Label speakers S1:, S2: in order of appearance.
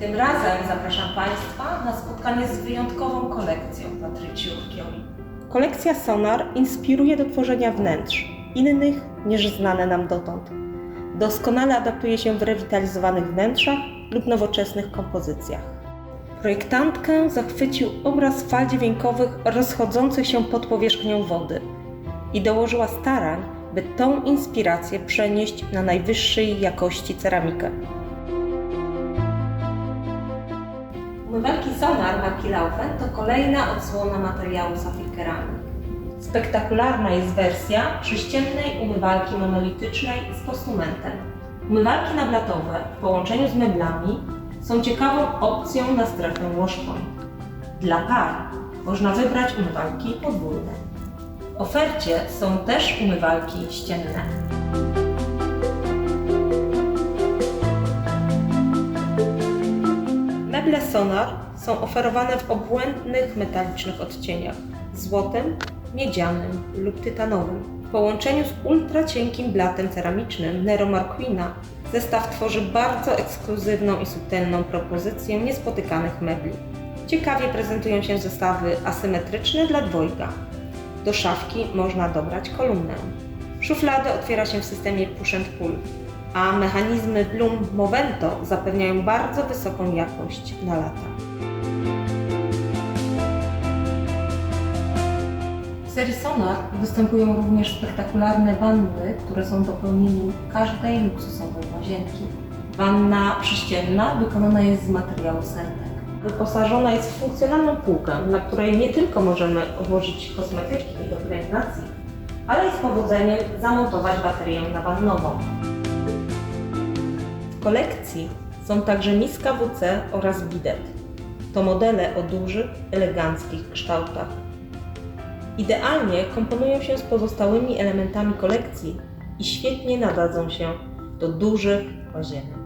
S1: razem zapraszam Państwa na spotkanie z wyjątkową kolekcją Patrycji Urkioli.
S2: Kolekcja Sonar inspiruje do tworzenia wnętrz, innych niż znane nam dotąd. Doskonale adaptuje się w rewitalizowanych wnętrzach lub nowoczesnych kompozycjach. Projektantkę zachwycił obraz fal dźwiękowych rozchodzących się pod powierzchnią wody i dołożyła starań, by tą inspirację przenieść na najwyższej jakości ceramikę.
S1: Umywalki Sonar marki Laufen to kolejna odsłona materiału Safir Keramik. Spektakularna jest wersja prześciennej umywalki monolitycznej z postumentem. Umywalki nablatowe w połączeniu z meblami są ciekawą opcją na strefę łożką. Dla par można wybrać umywalki podwójne. W ofercie są też umywalki ścienne.
S2: Meble Sonar są oferowane w obłędnych metalicznych odcieniach złotym, miedzianym lub tytanowym. W połączeniu z ultra cienkim blatem ceramicznym Nero Marquina zestaw tworzy bardzo ekskluzywną i subtelną propozycję niespotykanych mebli. Ciekawie prezentują się zestawy asymetryczne dla dwojga. Do szafki można dobrać kolumnę. Szuflady otwiera się w systemie push and pull, a mechanizmy Bloom Movento zapewniają bardzo wysoką jakość na lata.
S1: W serii Sonar występują również spektakularne wanny, które są dopełnieniem każdej luksusowej łazienki. Wanna prześcienna wykonana jest z materiału sertek.
S2: Wyposażona jest w funkcjonalną półkę, na której nie tylko możemy odłożyć kosmetyki do pielęgnacji,
S1: ale i z powodzeniem zamontować baterię nawannową.
S2: W kolekcji są także miska WC oraz bidet. To modele o dużych, eleganckich kształtach. Idealnie komponują się z pozostałymi elementami kolekcji i świetnie nadadzą się do dużych łazienek.